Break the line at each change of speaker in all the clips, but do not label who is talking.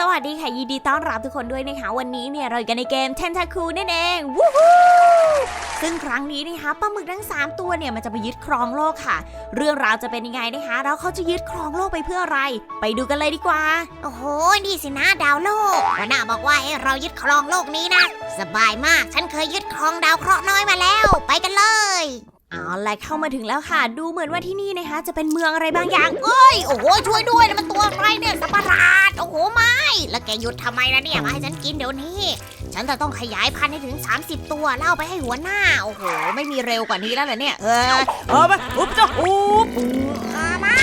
สวัสดีค่ะยินดีต้อนรับทุกคนด้วยนะคะวันนี้เนี่ยเราอยู่กันในเกม Tentacle นั่นเองวู้ฮู้ซึ่งครั้งนี้นะคะปลาหมึกทั้ง 3 ตัวเนี่ยมันจะไปยึดครองโลกค่ะ เรื่องราวจะเป็นยังไงนะคะแล้วเขาจะยึดครองโลกไปเพื่ออะไร ไปดูกันเลยดีกว่า
โอ้โหนี่สินะดาวโลกหัวหน้าบอกว่าให้เรายึดครองโลกนี้นะ สบายมากฉันเคยยึดครองดาวเคราะห์น้อยมาแล้ว ไปกันเลย
เอาล่ะเข้ามาถึงแล้วค่ะ ดูเหมือนว่าที่นี่นะคะ จะเป็นเมืองอะไรบางอย่าง
เอ้ยโอ้โหช่วยด้วยนะมันตัวอะไรเนี่ยสัตว์ประหลาดโอ้โหไม่ แล้วแกหยุดทำไมล่ะเนี่ย มาให้ฉันกินเดี๋ยวนี้ ฉันจะต้องขยายพันธุ์ให้ถึง 30 ตัวแล้วเอาไปให้หัวหน้า โอ้โห ไม่มีเร็วกว่านี้แล้วเหรอเนี่ย เออ
เออมาอุ๊บจ้าอุ๊บ
อ่าไม่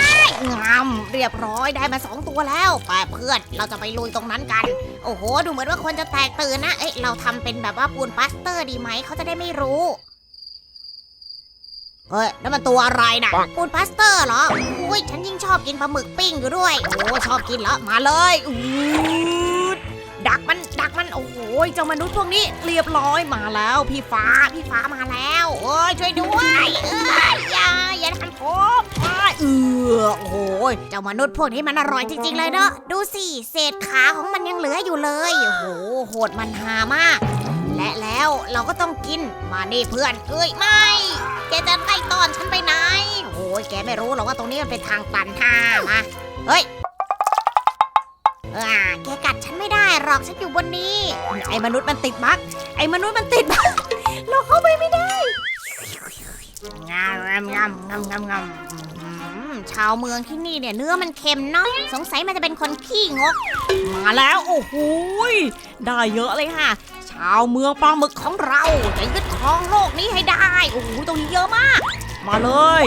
งามเรียบร้อยได้มาสองตัวแล้ว ไปเพื่อน เราจะไปลุยตรงนั้นกัน โอ้โห ดูเหมือนว่าคนจะแตกตื่นนะ เอ้ย เราทำเป็นแบบว่าปูนปลาสเตอร์ดีไหม เขาจะได้ไม่รู้ เฮ้ยนั่นมันตัวอะไรนะปูนปลาสเตอร์เหรอ อุ้ยฉันยิ่งชอบกินปลาหมึกปิ้งอยู่ด้วย โอ้ชอบกินเหรอ มาเลยอู้
ดักมันดักมัน โอ้โหเจ้ามนุษย์พวกนี้เรียบร้อยมาแล้ว พี่ฟ้า
พี่ฟ้ามาแล้วโอ้ยช่วยด้วยเอ้ยอย่าอย่าทำผม
เออโอ้โห
เจ้ามนุษย์พวกนี้มันอร่อยจริงๆเลยเนาะดูสิเศษขาของมันยังเหลืออยู่เลยโอ้โหโหดมันหามากและแล้วเราก็ต้องกินมานี่เพื่อนเอ้ยไม่แกจะไล่ต้อนฉันไปไหน โอ้ยแกไม่รู้หรอกว่าตรงนี้มันเป็นทางตันท่ามาเฮ้ยอ่าแกกัดฉันไม่ได้หรอกฉันอยู่บนนี้
ไอ้มนุษย์มันติดบั๊กไอ้มนุษย์มันติดบั๊กเราเข้าไปไม่ได้
งามงามงามงามงามชาวเมืองที่นี่เนี่ยเนื้อมันเค็มเนาะสงสัยมันจะเป็นคนขี้งก
มาแล้ว โอ้โหยได้เยอะเลยค่ะ ชาวเมืองปลาหมึกของเราจะยึดครองโลกนี้ให้ได้ โอ้โหตรงนี้เยอะมาก มาเลย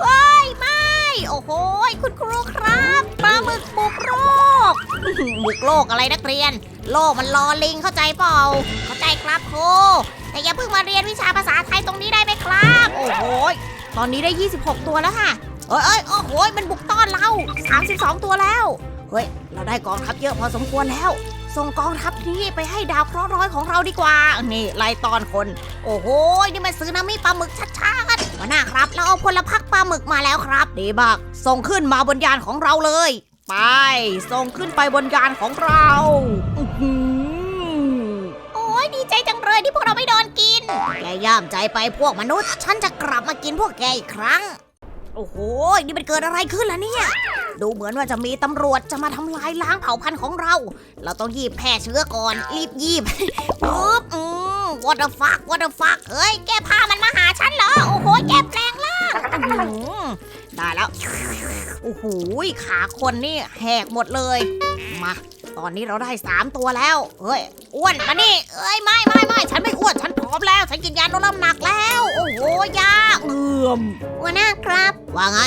ไม่ไม่โอ้โหยคุณครูครับปลาหมึกบุกโลกบุกโลกอะไรนักเรียน โลกมันรอลิงเข้าใจเปล่า เข้าใจครับครูแต่อย่าเพิ่งมาเรียนวิชาภาษาไทยตรงนี้ได้ไหมครับ
โอ้โหยตอนนี้ได้ 26 ตัวแล้วค่ะ
เอ้ยเอ้ยโอ้โหยมันบุกต้อนเรา 32 ตัวแล้ว เฮ้ย เราได้กองทัพเยอะพอสมควรแล้ว ส่งกองทัพนี้ไปให้ดาวเคราะห์ร้อยของเราดีกว่า นี่ไล่ตอนคน โอ้โห นี่มันซื้อน้ำมีปลาหมึกชัดๆหัวหน้าครับ เราเอาพลพักปลาหมึกมาแล้วครับ
ดีมาก ส่งขึ้นมาบนยานของเราเลย ไป ส่งขึ้นไปบนยานของเราอื้อหือ
โอ้ยดีใจจังเลยที่พวกเราไม่โดนกิน แกย่ามใจไปพวกมนุษย์ ฉันจะกลับมากินพวกแกอีกครั้ง โอ้โห นี่มันเกิดอะไรขึ้นล่ะเนี่ย ดูเหมือนว่าจะมีตำรวจจะมาทำลายล้างเผ่าพันธุ์ของเรา เราต้องยีบแพร่เชื้อก่อน รีบยีบปึ๊บอืม what the fuck what the fuck เฮ้ย แกพามันมาหาฉันเหรอ โอ้โห แกแปลงร่างอื้อได้แล้ว โอ้โหขาคนนี่แหกหมดเลย มา ตอนนี้เราได้สามตัวแล้ว เฮ้ย อ้วนมานี่เอ้ย ไม่ไม่ไม่ฉันไม่อ้วน ฉันผอมแล้ว ฉันกินยาลดน้ำหนักแล้ว โอ้โห ยา
เอื่อม
หัวหน้าครับ ว่าไง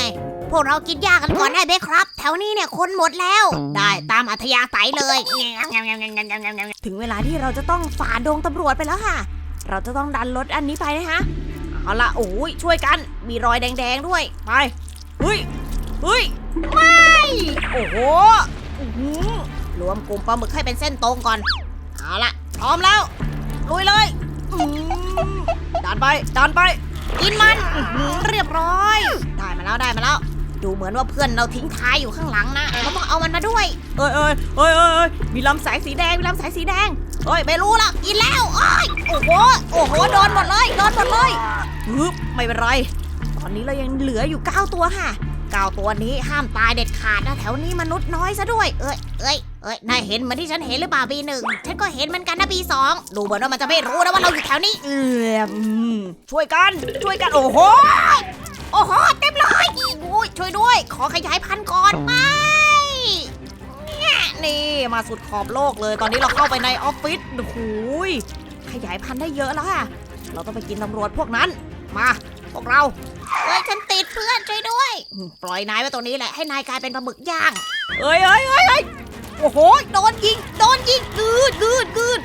พวกเรากินยากันก่อนได้ไหมครับ แถวนี้เนี่ยคนหมดแล้ว ได้ตามอัธยาศัยเลย
ถึงเวลาที่เราจะต้องฝ่าดงตำรวจไปแล้วค่ะ เราจะต้องดันรถอันนี้ไปนะคะเอาละโอ้ยช่วยกันมีรอยแดง ๆ ด้วย ไปเฮ้ยเฮ้ยไม่โอ้โหอื้อหือ
รวมกลุ่มปลาหมึกให้เป็นเส้นตรงก่อน
เอาละพร้อมแล้วลุยเลยอื้อหือดันไปดันไป
กินมันอื้อหือเรียบร้อย ได้มาแล้วได้มาแล้ว ดูเหมือนว่าเพื่อนเราทิ้งท้ายอยู่ข้างหลังนะเราต้องเอามันมาด้วย
เอ้ยเอ้ยเอ้ยเอ้ยมีลำสายสีแดงมีลำสายสีแดง
เฮ้ยไม่รู้ละกินแล้วโอ้ยโอ้โหโอ้โหโดนหมดเลยโดนหมดเลย
ฮึบไม่เป็นไรตอนนี้เรายังเหลืออยู่ 9 ตัวค่ะ
เก้าตัวนี้ห้ามตายเด็ดขาดนะแถวนี้มนุษย์น้อยซะด้วย เอ้ยเอ้ยเอ้ยนายเห็นเหมือนที่ฉันเห็นหรือเปล่าปีหนึ่งฉันก็เห็นเหมือนกันนะปีสองดูเหมือนว่ามันจะไม่รู้นะว่าเราอยู่แถวนี้
เออมช่วยกันช่วยกันโอ้โห
อ้โหเต็มเลยโอ้ยช่วยด้วย ขอขยายพันธุ์ก่อนไม่
นี่มาสุดขอบโลกเลย ตอนนี้เราเข้าไปในออฟฟิศโอ้โหยขยายพันธุ์ได้เยอะแล้วค่ะเราต้องไปกินตำรวจพวกนั้น มาพวกเรา
เอ้ยฉันติดเพื่อนช่วยด้วย ปล่อยนายไว้ตรงนี้แหละให้นายกลายเป็นปลาหมึกย่าง
เอ้ยเอ้ยเอ้ยเอ้ยโอ้โหโดนยิงโดนยิงกืดกืดกืด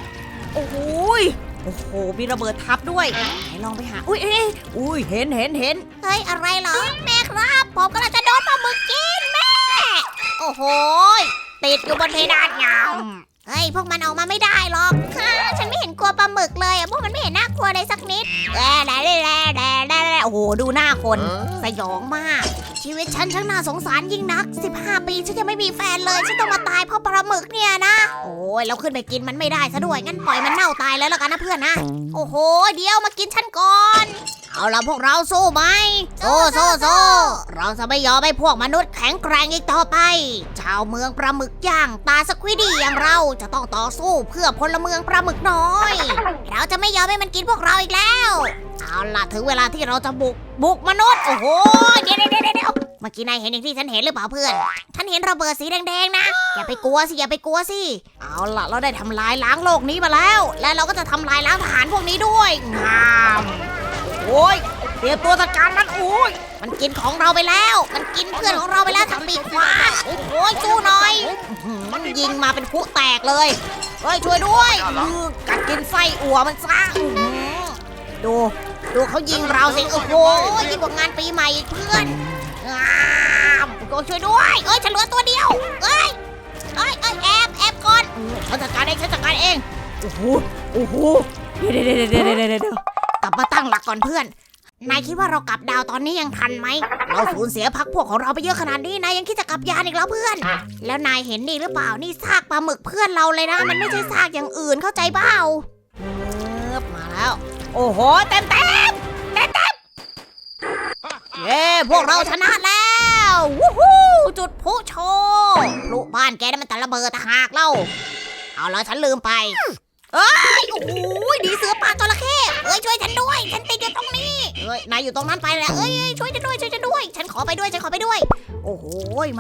โอ้โหย โอ้โห มีระเบิดทับด้วย ไหนลองไปหา อุ้ยเอ้ยอุ้ย เห็นเห็นเห็น
เฮ้ย อะไรเหรอ แม่ครับ ผมกำลังจะโดนปลาหมึกกินแม่ โอ้โหยติดอยู่บนเพดานยาวเฮ้ย พวกมันออกมาไม่ได้หรอกฮ่าฉันไม่เห็นกลัวปลาหมึกเลยอะพวกมันไม่เห็นน่ากลัวเลยสักนิดแด่แด่แด่แด่แด่แด่โอ้ โหดูหน้าคน สยองมาก ชีวิตฉันช่างน่าสงสารยิ่งนัก 15 ปีฉันยังไม่มีแฟนเลย ฉันต้องมาตายเพราะปลาหมึกเนี่ยนะ โอ้ยเราขึ้นไปกินมันไม่ได้ซะด้วยงั้นปล่อยมันเน่าตายแล้วแล้วกันนะเพื่อนนะ โอ้โห เดี๋ยวมากินฉันก่อน เอาละพวกเราสู้ไหมสู้สู้สู้เราจะไม่ยอมให้พวกมนุษย์แข็งแกร่งอีกต่อไป ชาวเมืองปลาหมึกย่างตาสควิดี้อย่างเราจะต้องต่อสู้เพื่อพลเมืองปลาหมึกน้อย เราจะไม่ยอมให้มันกินพวกเราอีกแล้ว เอาล่ะถึงเวลาที่เราจะบุกบุกมนุษย์ โอ้โหเดี๋ยวเดี๋ยวเดี๋ยวเดี๋ยวเมื่อกี้นายเห็นอย่างที่ฉันเห็นหรือเปล่าเพื่อนฉันเห็นระเบิดสีแดงๆนะ อย่าไปกลัวสิอย่าไปกลัวสิ เอาล่ะเราได้ทำลายล้างโลกนี้มาแล้ว และเราก็จะทำลายล้างทหารพวกนี้ด้วยงาม โอ้ยเตรียมตัวจัดการมันโอ้ยมันกินของเราไปแล้ว มันกินเพื่อนของเราไปแล้วทางปีกขวาโอ้โหสู้หน่อย มันยิงมาเป็นพลุแตกเลยเฮ้ยช่วยด้วยกัดกินไส้อั่วมันซะดูดูเขายิงเราสิโอ้โหยิ่งกว่างานปีใหม่เพื่อนงามก็ช่วยด้วยเอ้ยฉันเหลือตัวเดียวเอ้ยเอ้ยเอ้ยแอบแอบก่อนฉันจัดการเองฉันจัดการเอง
โอ้โหโอ้โหเดี๋ยวเดี๋ยวเดี๋ยวเดี๋ยวเดี๋ยวเดี๋ยว
กลับมาตั้งหลักก่อนเพื่อน นายคิดว่าเรากลับดาวตอนนี้ยังทันไหม เราสูญเสียพักพวกของเราไปเยอะขนาดนี้ นายยังคิดจะกลับยานอีกแล้วเพื่อน แล้วนายเห็นนี่หรือเปล่า นี่ซากปลาหมึกเพื่อนเราเลยนะ มันไม่ใช่ซากอย่างอื่นเข้าใจเปล่าเอิบมาแล้ว
โอ้โห เต็มเต็ม
เต็มเย้พวกเราชนะแล้ววู้ฮู้จุดพลุโชว์พลุบ้านแกนั่นมันแต่ระเบิดต่าหากเล่า เอาล้วฉันลืมไป เอ้ยโอ้โหดีเสือป่าจระเข้เอ้ยช่วยฉันด้วย ฉันติดอยู่ตรงนี้เอ้ยนายอยู่ตรงนั้นไปแล้วเอ้ยช่วยฉันด้วยช่วยฉันด้วย ฉันขอไปด้วยฉันขอไปด้วย โอ้โห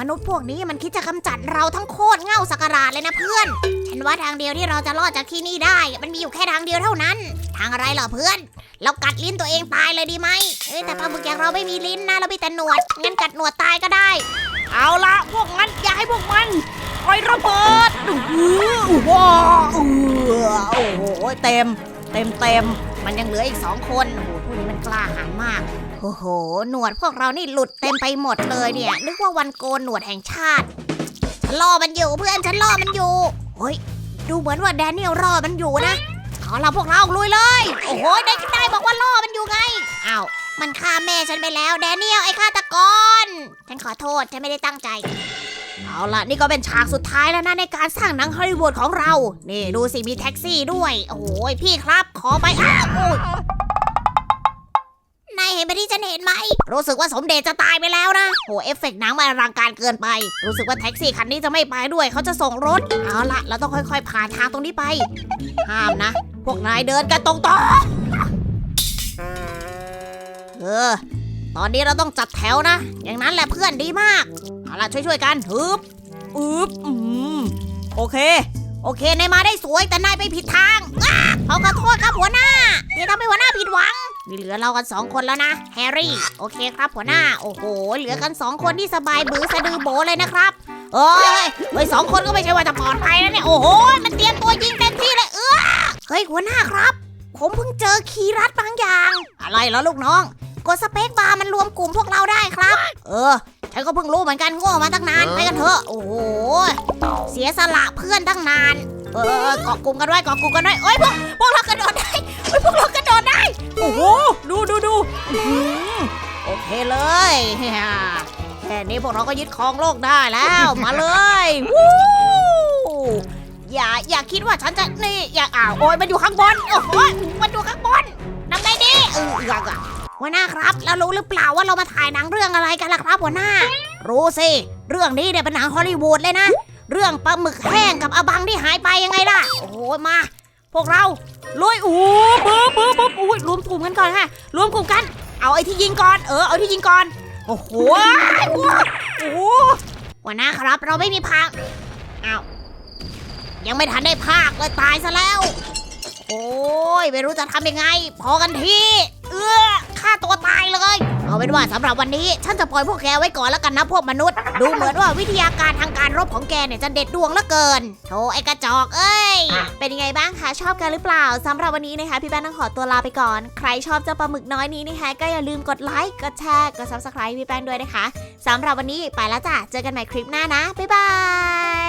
มนุษย์พวกนี้มันคิดจะกำจัดเราทั้งโคตรเง่าสักการาเลยนะเพื่อน ฉันว่าทางเดียวที่เราจะรอดจากที่นี่ได้ มันมีอยู่แค่ทางเดียวเท่านั้น ทางอะไรเหรอเพื่อน เรากัดลิ้นตัวเองตายเลยดีไหมเอ้ยแต่ปลาหมึกอย่างเราไม่มีลิ้นนะเรามีแต่หนวดงั้นกัดหนวดตายก็ได้
เอาละพวกงั้นอย่าให้พวกมันปล่อยระเบิด อื้หือว้าเออโอ้โหเต็ม เต็มเต็ม
มันยังเหลืออีกสองคนโอ้โหพวกนี้มันกล้าหาญมากโอ้โห หนวดพวกเรานี่หลุดเต็มไปหมดเลยเนี่ย นึกว่าวันโกนหนวดแห่งชาติฉันรอมันอยู่เพื่อนฉันรอมันอยู่เฮ้ยดูเหมือนว่าแดเนียลรอมันอยู่นะเอาละพวกเราลุยเลย โอ้โหได้ได้บอกว่าล่อมันอยู่ไงอ้าวมันฆ่าแม่ฉันไปแล้วแดเนียลไอ้ฆาตกร ฉันขอโทษฉันไม่ได้ตั้งใจ เอาละนี่ก็เป็นฉากสุดท้ายแล้วนะในการสร้างหนังฮอลลีวูดของเรา นี่ดูสิมีแท็กซี่ด้วย โอ้โหพี่ครับ ขอไปอ้าวโอ้ยนายเห็นไปที่ฉันเห็นไหม รู้สึกว่าสมเด็จจะตายไปแล้วนะโหเอฟเฟกต์หนังมันอลังการเกินไป รู้สึกว่าแท็กซี่คันนี้จะไม่ไปด้วย เขาจะส่งรถ เอาละเราต้องค่อยๆผ่านทางตรงนี้ไป ห้ามนะ พวกนายเดินกันตรงๆเออ ตอนนี้เราต้องจัดแถวนะ อย่างนั้นแหละเพื่อนดีมาก เอาล่ะช่วยๆกันฮึบ
อึบอืมโอเค
โอเคนายมาได้สวยแต่นายไปผิดทางอ้าเขาขอโทษครับหัวหน้าที่ทำให้หัวหน้าผิดหวังมีเหลือเรากันสองคนแล้วนะแฮร์รี่ โอเคครับหัวหน้า โอ้โห เหลือกันสองคนที่สบายบือสะดือโบเลยนะครับเอ้ยเฮ้ยสองคนก็ไม่ใช่ว่าจะปลอดภัยนะเนี่ย โอ้โห มันเตรียมตัวยิงเต็มที่เลย เออเฮ้ยหัวหน้าครับ ผมเพิ่งเจอคีรัดบางอย่าง อะไรเหรอลูกน้อง กดสเปคบาร์มันรวมกลุ่มพวกเราได้ครับ เออ ฉันก็เพิ่งรู้เหมือนกันโง่มาตั้งนาน ไปกันเถอะ โอ้โห เสียสละเพื่อนตั้งนาน เออเออเกาะกลุ่มกันไว้เกาะกลุ่มกันไว้เอ้ยพวกพวกเรากระโดดได้เอ้ยพวกเรากระโดดได้
โอ้โห ดูดูดูอื้อหือ
โอเคเลยแค่นี้พวกเราก็ยึดครองโลกได้แล้ว มาเลยวู้อย่าอย่าคิดว่าฉันจะนี่อย่าอ้าวโอ้ยมันอยู่ข้างบน โอ้โหมันอยู่ข้างบนทำไงดีเอออยากอะ หัวหน้าครับแล้วรู้หรือเปล่าว่าเรามาถ่ายหนังเรื่องอะไรกันล่ะครับหัวหน้า รู้สิ เรื่องนี้เนี่ยเป็นหนังฮอลลีวูดเลยนะ เรื่องปลาหมึกแห้งกับอบังที่หายไปยังไงล่ะ โอ้โหมา พวกเรา
ลุยโอ้ปึ๊บปึ๊บปึ๊บอุ้ยรวมกลุ่มกันก่อนค่ะ รวมกลุ่มกัน เอาไอ้ที่ยิงก่อน เออเอาที่ยิงก่อน โอ้โหโอ้โห
หัวหน้าครับเราไม่มีพางอ้าวยังไม่ทันได้พากเลยตายซะแล้ว โอ้ยไม่รู้จะทำยังไง พอกันที เอื้อาตัวตายเลย เอาเป็นว่าสำหรับวันนี้ ฉันจะปล่อยพวกแกไว้ก่อนแล้วกันนะพวกมนุษย์ ดูเหมือนว่าวิทยาการทางการรบของแกเนี่ยจะเด็ดดวงเหลือเกินโธ่ไอ้กระจอกเอ้ย
เป็นยังไงบ้างคะชอบกันหรือเปล่าสำหรับวันนี้นะคะพี่แป้งต้องขอตัวลาไปก่อน ใครชอบเจ้าปลาหมึกน้อยนี้นะคะก็อย่าลืมกดไลค์กดแชร์กด subscribe พี่แป้งด้วยนะคะสำหรับวันนี้ไปแล้วจ้ะเจอกันใหม่คลิปหน้านะบ๊ายบาย